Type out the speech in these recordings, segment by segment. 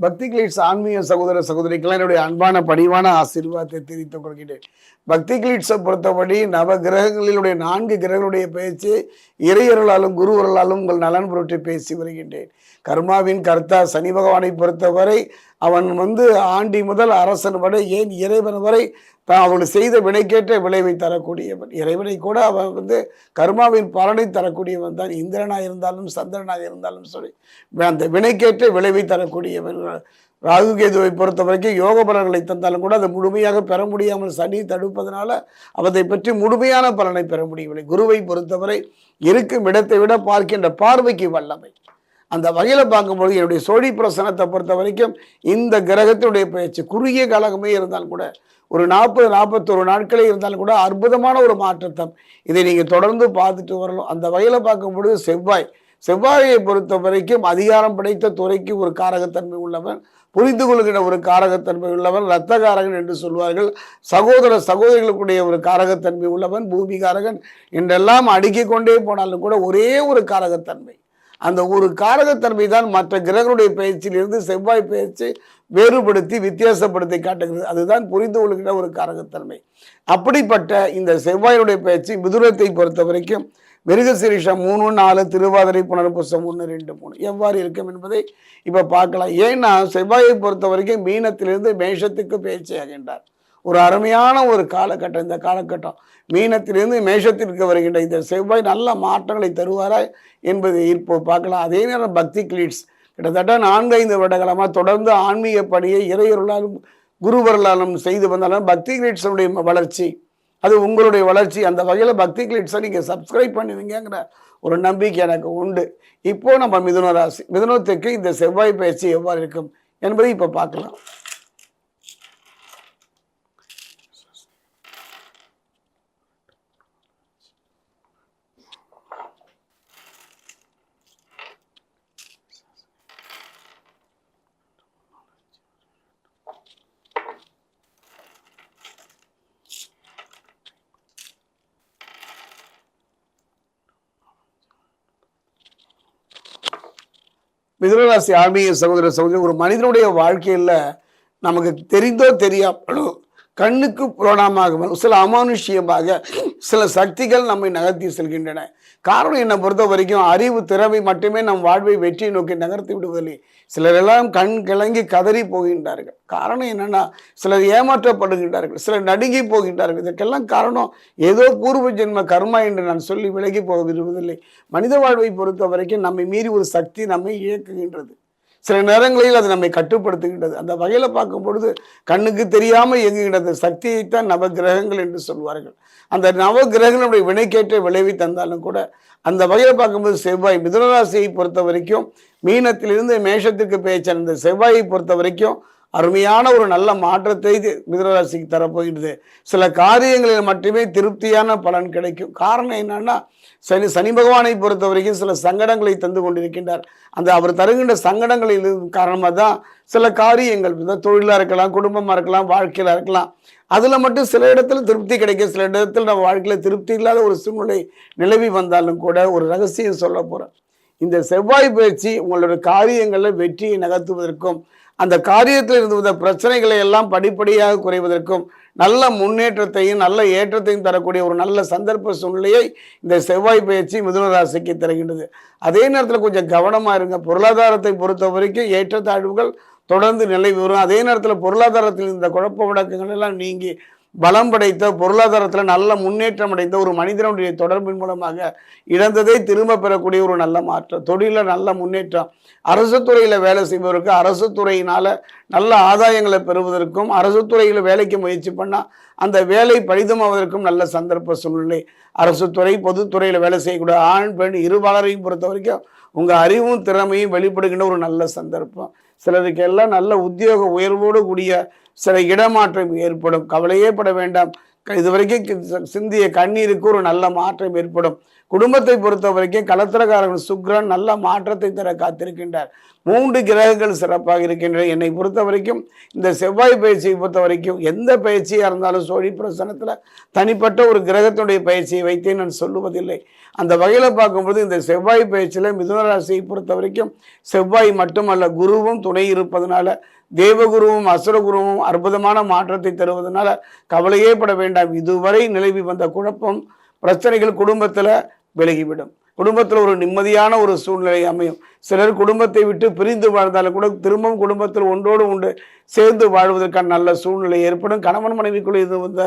பக்தி கிளீட்ஸ் ஆன்மீக சகோதர சகோதரிக்கெல்லாம் என்னுடைய அன்பான பணிவான ஆசீர்வாதத்தை தெரிவித்துக் கொள்கிறேன். பக்தி கிளீட்ஸை பொறுத்தபடி நவ கிரகங்களிலுடைய நான்கு கிரகங்களுடைய பேச்சு இறையர்களாலும் குருவர்களாலும் உங்கள் நலன் பொருட்டு பேசி வருகின்றேன். கர்மாவின் கர்த்தா சனி பகவானை பொறுத்தவரை அவன் வந்து ஆண்டி முதல் அரசன் வரை ஏன் இறைவன் வரை தான் அவன் செய்த வினைக்கேற்ற விளைவை தரக்கூடியவன். இறைவனை கூட அவன் வந்து கர்மாவின் பலனை தரக்கூடியவன் தான். இந்திரனாக இருந்தாலும் சந்திரனாக இருந்தாலும் சரி அந்த வினைக்கேற்ற விளைவை தரக்கூடியவன். ராகுகேதுவை பொறுத்த வரைக்கும் யோக பலன்களை தந்தாலும் கூட அதை முழுமையாக பெற முடியாமல் சனி தடுப்பதனால அவதை பற்றி முழுமையான பலனை பெற முடியவில்லை. குருவை பொறுத்தவரை இருக்கும் இடத்தை விட பார்க்கின்ற பார்வைக்கு வல்லமை. அந்த வகையில் பார்க்கும்பொழுது என்னுடைய சோழி பிரசனத்தை பொறுத்த வரைக்கும் இந்த கிரகத்தினுடைய பயிற்சி குறுகிய காலகமே இருந்தாலும் கூட ஒரு நாற்பது நாற்பத்தொரு நாட்களே இருந்தாலும் கூட அற்புதமான ஒரு மாற்றத்தை இதை நீங்கள் தொடர்ந்து பார்த்துட்டு வரலாம் அந்த வகையில் பார்க்கும்பொழுது செவ்வாய் செவ்வாயை பொறுத்த வரைக்கும் அதிகாரம் படைத்த துறைக்கு ஒரு காரகத்தன்மை உள்ளவன் புரிந்து கொள்கிற ஒரு காரகத்தன்மை உள்ளவன் இரத்தகாரகன் என்று சொல்வார்கள். சகோதர சகோதரிகளுக்குடைய ஒரு காரகத்தன்மை உள்ளவன் பூமிகாரகன் என்றெல்லாம் அடுக்கிக் கொண்டே போனாலும் கூட ஒரே ஒரு காரகத்தன்மை. அந்த ஒரு காரகத்தன்மை தான் மற்ற கிரகனுடைய பயிற்சியிலிருந்து செவ்வாய் பயிற்சி வேறுபடுத்தி வித்தியாசப்படுத்தி காட்டுகிறது. அதுதான் புரிந்து கொள்கிற ஒரு காரகத்தன்மை. அப்படிப்பட்ட இந்த செவ்வாயினுடைய பயிற்சி மிதுரத்தை பொறுத்த வரைக்கும் மிருகசிரீஷம் மூணு நாலு திருவாதிரை புனர்புசம் ஒன்று ரெண்டு மூணு. எவ்வாறு இருக்கும் என்பதை இப்போ பார்க்கலாம். ஏன்னா செவ்வாயை பொறுத்த வரைக்கும் மீனத்திலிருந்து மேஷத்துக்கு பயிற்சி ஆகின்றார். ஒரு அருமையான ஒரு காலகட்டம் இந்த காலகட்டம். மீனத்திலிருந்து மேஷத்திற்கு வருகின்ற இந்த செவ்வாய் நல்ல மாற்றங்களை தருவாராய் என்பதை இப்போ பார்க்கலாம். அதே நேரம் பக்தி கிளீட்ஸ். கிட்டத்தட்ட நான்கு ஐந்து வருடகாலமாக தொடர்ந்து ஆன்மீக பணியை இறையருளாலும் குருவர்களாலும் செய்து வந்தாலும் பக்தி கிளீட்ஸனுடைய வளர்ச்சி அது உங்களுடைய வளர்ச்சி. அந்த வகையில் பக்தி கிளீட்ஸை நீங்கள் சப்ஸ்கிரைப் பண்ணுவீங்கங்கிற ஒரு நம்பிக்கை எனக்கு உண்டு. இப்போது நம்ம மிதுன ராசி மிதுனத்துக்கு இந்த செவ்வாய் பயிற்சி எவ்வாறு இருக்கும் என்பதை இப்போ பார்க்கலாம். மிதனராசி ஆன்மீக சகோதர சகோதரி ஒரு மனிதனுடைய வாழ்க்கையில் நமக்கு தெரிந்தோ தெரியாமலோ கண்ணுக்கு புலனாமாக சில அமானுஷ்யமாக சில சக்திகள் நம்மை நகர்த்தி செல்கின்றன. காரணம் என்னை பொறுத்த வரைக்கும் அறிவு திறமை மட்டுமே நம் வாழ்வை வெற்றியை நோக்கி நகர்த்தி விடுவதில்லை. சிலரெல்லாம் கண் கிளங்கி கதறி போகின்றார்கள். காரணம் என்னன்னா சிலர் ஏமாற்றப்படுகின்றார்கள் சிலர் நடுங்கி போகின்றார்கள். இதற்கெல்லாம் காரணம் ஏதோ பூர்வ ஜென்ம கர்மா என்று நான் சொல்லி விலகி போக விரும்புவதில்லை மனித வாழ்வை பொறுத்த வரைக்கும் நம்மை மீறி ஒரு சக்தி நம்மை இயக்குகின்றது சில நேரங்களில் அது நம்மை கட்டுப்படுத்துகின்றது. அந்த வகையில் பார்க்கும் பொழுது கண்ணுக்கு தெரியாமல் இயங்குகின்ற சக்தியைத்தான் நவகிரகங்கள் என்று சொல்வார்கள். அந்த நவகிரகங்களுடைய வினைக்கேற்ற விளைவி தந்தாலும் கூட அந்த வகையில் பார்க்கும்போது செவ்வாய் மிதுனராசியை பொறுத்த வரைக்கும் மீனத்திலிருந்து மேஷத்திற்கு பேச்ச அந்த செவ்வாயை பொறுத்த வரைக்கும் அருமையான ஒரு நல்ல மாற்றத்தை மிதனராசிக்கு தரப்போகிறது சில காரியங்களில் மட்டுமே திருப்தியான பலன் கிடைக்கும். காரணம் என்னன்னா சனி சனி பகவானை பொறுத்த வரைக்கும் சில சங்கடங்களை தந்து கொண்டிருக்கின்றார். அந்த அவர் தருகின்ற சங்கடங்களில் காரணமாக தான் சில காரியங்கள் தொழிலாக இருக்கலாம் குடும்பமாக இருக்கலாம் வாழ்க்கையில் இருக்கலாம். அதில் மட்டும் சில இடத்துல திருப்தி கிடைக்கும் சில இடத்துல நம்ம வாழ்க்கையில் திருப்தி இல்லாத ஒரு சூழ்நிலை நிலவி வந்தாலும் கூட ஒரு ரகசியம் சொல்ல போகிறேன் இந்த செவ்வாய் பயிற்சி உங்களோட காரியங்களில் வெற்றியை நகர்த்துவதற்கும் அந்த காரியத்தில் இருந்து வந்த பிரச்சனைகளை எல்லாம் படிப்படியாக குறைவதற்கும் நல்ல முன்னேற்றத்தையும் நல்ல ஏற்றத்தையும் தரக்கூடிய ஒரு நல்ல சந்தர்ப்ப சூழ்நிலையை இந்த செவ்வாய் பயிற்சி மிதுன ராசிக்கு தருகின்றது. அதே நேரத்தில் கொஞ்சம் கவனமாக இருங்க. பொருளாதாரத்தை பொறுத்த வரைக்கும் ஏற்றத்தாழ்வுகள் தொடர்ந்து நிலை வரும். அதே நேரத்தில் பொருளாதாரத்தில் இந்த குழப்ப முடக்கங்கள் எல்லாம் நீங்கி பலம் படைத்த பொருளாதாரத்தில் நல்ல முன்னேற்றம் அடைந்த ஒரு மனிதனுடைய தொடர்பின் மூலமாக இழந்ததை திரும்ப பெறக்கூடிய ஒரு நல்ல மாற்றம். தொழிலில் நல்ல முன்னேற்றம். அரசு துறையில் வேலை செய்பவருக்கு அரசு துறையினால் நல்ல ஆதாயங்களை பெறுவதற்கும் அரசு துறையில் வேலைக்கு முயற்சி பண்ணால் அந்த வேலை பரிதமாவதற்கும் நல்ல சந்தர்ப்ப சூழ்நிலை. அரசு துறை பொதுத்துறையில் வேலை செய்யக்கூடிய ஆண் பெண் இருபாலரையும் பொறுத்த வரைக்கும் உங்கள் அறிவும் திறமையும் வெளிப்படுகின்ற ஒரு நல்ல சந்தர்ப்பம். சிலருக்கு எல்லாம் நல்ல உத்தியோக உயர்வோடு கூடிய சில இடமாற்றம் ஏற்படும். கவலையே பட வேண்டாம் இதுவரைக்கும் சிந்திய கண்ணீருக்கு ஒரு நல்ல மாற்றம் ஏற்படும். குடும்பத்தை பொறுத்த வரைக்கும் கலத்திரக்காரர்கள் சுக்ரன் நல்ல மாற்றத்தை தர காத்திருக்கின்றார். மூன்று கிரகங்கள் சிறப்பாக இருக்கின்றன. என்னை பொறுத்த வரைக்கும் இந்த செவ்வாய் பயிற்சியை பொறுத்த வரைக்கும் எந்த பயிற்சியாக இருந்தாலும் சோழி பிரசனத்தில் தனிப்பட்ட ஒரு கிரகத்துடைய பயிற்சியை வைத்தே நான் சொல்லுவதில்லை. அந்த வகையில் பார்க்கும்போது இந்த செவ்வாய் பயிற்சியில் மிதுனராசியை பொறுத்த வரைக்கும் செவ்வாய் மட்டுமல்ல குருவும் துணை இருப்பதனால தேவகுருவும் அசுரகுருவும் அற்புதமான மாற்றத்தை தருவதனால கவலையே பட வேண்டாம். இதுவரை நிலவி வந்த குழப்பம் பிரச்சனைகள் குடும்பத்தில் விலகிவிடும். குடும்பத்தில் ஒரு நிம்மதியான ஒரு சூழ்நிலை அமையும். சிலர் குடும்பத்தை விட்டு பிரிந்து வாழ்ந்தாலும் கூட திரும்பவும் குடும்பத்தில் ஒன்றோடு ஒன்று சேர்ந்து வாழ்வதற்கான நல்ல சூழ்நிலை ஏற்படும். கணவன் மனைவிக்குள்ளே இது வந்த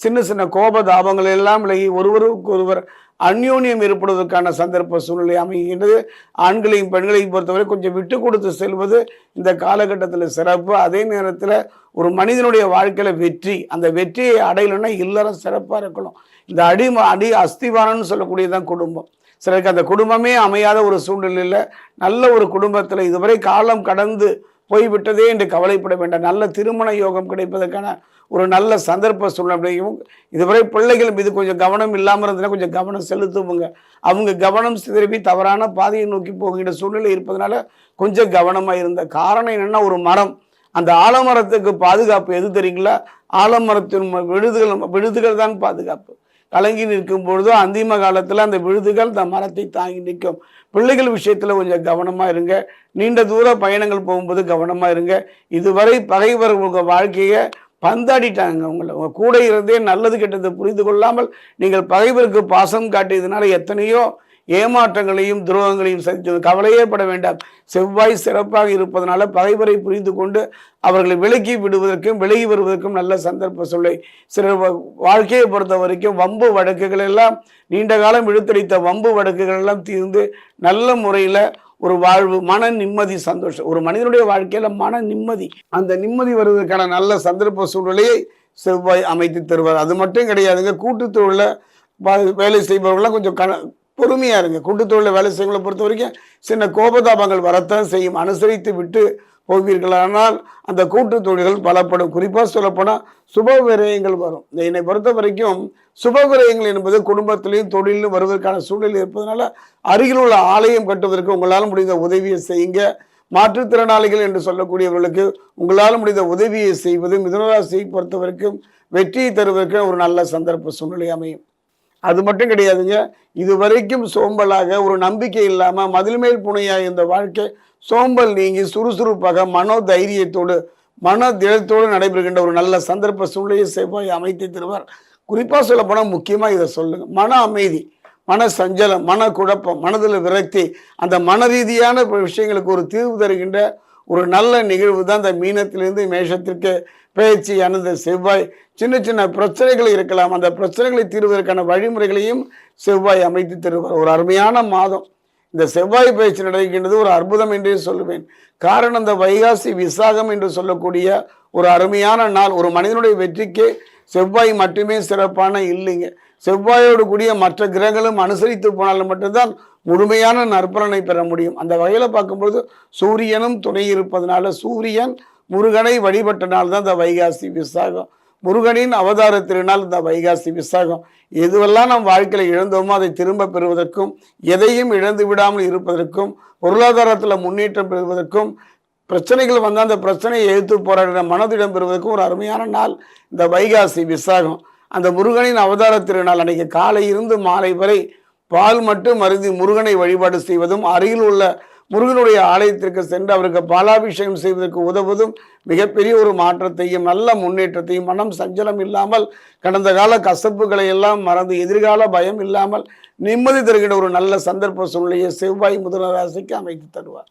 சின்ன சின்ன கோப தாபங்கள் எல்லாம் விலகி ஒருவருக்கு ஒருவர் அந்யோன்யம் ஏற்படுவதற்கான சந்தர்ப்ப சூழ்நிலை அமைகின்றது. ஆண்களையும் பெண்களையும் பொறுத்தவரை கொஞ்சம் விட்டு கொடுத்து செல்வது இந்த காலகட்டத்தில் சிறப்பு. அதே நேரத்தில் ஒரு மனிதனுடைய வாழ்க்கையில் வெற்றி அந்த வெற்றியை அடையலைன்னா இல்லறம் சிறப்பாக இருக்கணும். இந்த அடி அடி அஸ்திவாரம்னு சொல்லக்கூடியதான் குடும்பம். சிலருக்கு அந்த குடும்பமே அமையாத ஒரு சூழ்நிலையில் நல்ல ஒரு குடும்பத்தில் இதுவரை காலம் கடந்து போய்விட்டதே என்று கவலைப்பட வேண்டாம். நல்ல திருமண யோகம் கிடைப்பதற்கான ஒரு நல்ல சந்தர்ப்ப சூழ்நிலையும் இதுவரை பிள்ளைகள் மீது கொஞ்சம் கவனம் இல்லாமல் இருந்ததுன்னா கொஞ்சம் கவனம் செலுத்துவோங்க. அவங்க கவனம் சிதறி தவறான பாதையை நோக்கி போகின்ற சூழ்நிலை இருப்பதனால கொஞ்சம் கவனமாக இருந்த. காரணம் என்னென்னா ஒரு மரம். அந்த ஆலமரத்துக்கு பாதுகாப்பு எது தெரியுங்களா? ஆலமரத்தின் விழுதுகள் விழுதுகள் தான் பாதுகாப்பு. கலங்கி நிற்கும் பொழுதோ அந்திம காலத்தில் அந்த விழுதுகள் அந்த மரத்தை தாங்கி நிற்கும். பிள்ளைகள் விஷயத்தில் கொஞ்சம் கவனமாக இருங்க. நீண்ட தூர பயணங்கள் போகும்போது கவனமாக இருங்க. இதுவரை பகைவர் உங்கள் வாழ்க்கையை பந்தாடிட்டாங்க உங்களை. உங்கள் கூட இருந்தே நல்லது கெட்டது புரிந்து கொள்ளாமல் நீங்கள் பகைவருக்கு பாசம் காட்டியதுனால எத்தனையோ ஏமாற்றங்களையும் துரோகங்களையும் சந்தித்தது. கவலையே பட வேண்டாம். செவ்வாய் சிறப்பாக இருப்பதனால பகைவரை புரிந்து கொண்டு அவர்களை விலக்கி விடுவதற்கும் விலகி வருவதற்கும் நல்ல சந்தர்ப்ப சொல்லை சில வாழ்க்கையை பொறுத்த வரைக்கும் வம்பு வழக்குகள் எல்லாம் நீண்ட காலம் இழுத்தடித்த வம்பு வழக்குகள் எல்லாம் தீர்ந்து நல்ல முறையில் ஒரு வாழ்வு மன நிம்மதி சந்தோஷம். ஒரு மனிதனுடைய வாழ்க்கையில் மன நிம்மதி. அந்த நிம்மதி வருவதற்கான நல்ல சந்தர்ப்ப சூழ்நிலையை செவ்வாய் அமைத்து தருவார். அது மட்டும் கிடையாதுங்க. கூட்டுத்தொழில வேலை செய்பவர்கள்லாம் கொஞ்சம் கண பொறுமையாக இருங்க. கூட்டுத்தொழில வேலை செய்வங்களை பொறுத்த வரைக்கும் சின்ன கோபதாபங்கள் வரத்தான் செய்யும். அனுசரித்து விட்டு போவீர்களானால் அந்த கூட்டு தொழில்கள் பலப்படும். குறிப்பாக சொல்லப்போனால் சுப விரயங்கள் வரும். என்னை பொறுத்த வரைக்கும் சுப விரயங்கள் என்பது குடும்பத்திலையும் தொழிலும் வருவதற்கான சூழ்நிலை இருப்பதனால அருகில் உள்ள ஆலயம் கட்டுவதற்கு உங்களால் முடிந்த உதவியை செய்யுங்க. மாற்றுத்திறனாளிகள் என்று சொல்லக்கூடியவர்களுக்கு உங்களால் முடிந்த உதவியை செய்வது மிதுனராசியை பொறுத்த வரைக்கும் வெற்றியை தருவதற்கு ஒரு நல்ல சந்தர்ப்ப சூழ்நிலை அமையும். அது மட்டும் கிடையாதுங்க. இது வரைக்கும் சோம்பலாக ஒரு நம்பிக்கை இல்லாமல் மதில்மேல் புனையாக இந்த வாழ்க்கை சோம்பல் நீங்கி சுறுசுறுப்பாக மனோ தைரியத்தோடு மன திடத்தோடு நடைபெறுகின்ற ஒரு நல்ல சந்தர்ப்ப சூழ்நிலையை செவ்வாய் அமைத்து தருவார். குறிப்பாக சொல்லப்போனால் முக்கியமாக இதை சொல்லுங்கள் மன அமைதி மன சஞ்சலம் மன குழப்பம் மனதில் விரக்தி அந்த மன ரீதியான விஷயங்களுக்கு ஒரு தீர்வு தருகின்ற ஒரு நல்ல நிகழ்வு தான் இந்த மீனத்திலிருந்து மேஷத்திற்கு பயிற்சியானது செவ்வாய் சின்ன சின்ன பிரச்சனைகள் இருக்கலாம். அந்த பிரச்சனைகளை தீர்வதற்கான வழிமுறைகளையும் செவ்வாய் அமைத்து தருவார். ஒரு அருமையான மாதம். இந்த செவ்வாய் பயிற்சி நடக்கின்றது ஒரு அற்புதம் என்றே சொல்லுவேன். காரணம் இந்த வைகாசி விசாகம் என்று சொல்லக்கூடிய ஒரு அருமையான நாள். ஒரு மனிதனுடைய வெற்றிக்கு செவ்வாய் மட்டுமே சிறப்பான இல்லைங்க. செவ்வாயோடு கூடிய மற்ற கிரகங்களும் அனுசரித்து போனாலும் மட்டும்தான் முழுமையான நற்பலனை பெற முடியும். அந்த வகையில் பார்க்கும்பொழுது சூரியனும் துணை இருப்பதனால சூரியன் முருகனை வழிபட்டனால்தான் தான் இந்த வைகாசி விசாகம். முருகனின் அவதார திருநாள் இந்த வைகாசி விசாகம். எதுவெல்லாம் நம் வாழ்க்கையில் இழந்தோமோ அதை திரும்ப பெறுவதற்கும் எதையும் இழந்து விடாமல் இருப்பதற்கும் பொருளாதாரத்தில் முன்னேற்றம் பெறுவதற்கும் பிரச்சனைகள் வந்தால் அந்த பிரச்சனையை எதிர்த்து போராடுற மனதிடம் பெறுவதற்கும் ஒரு அருமையான நாள். இந்த வைகாசி விசாகம். அந்த முருகனின் அவதார திருநாள் அன்றைக்கு காலை இருந்து மாலை வரை பால் மட்டும் அருந்தி முருகனை வழிபாடு செய்வதும் அருகில் உள்ள முருகனுடைய ஆலயத்திற்கு சென்று அவருக்கு பாலாபிஷேகம் செய்வதற்கு உதவுவதும் மிகப்பெரிய ஒரு மாற்றத்தையும் நல்ல முன்னேற்றத்தையும் மனம் சஞ்சலம் இல்லாமல் கடந்த கால கசப்புகளை எல்லாம் மறந்து எதிர்கால பயம் இல்லாமல் நிம்மதி தருகின்ற ஒரு நல்ல சந்தர்ப்ப சூழ்நிலையை செவ்வாய் முதலராசிக்கு அமைத்து தருவார்.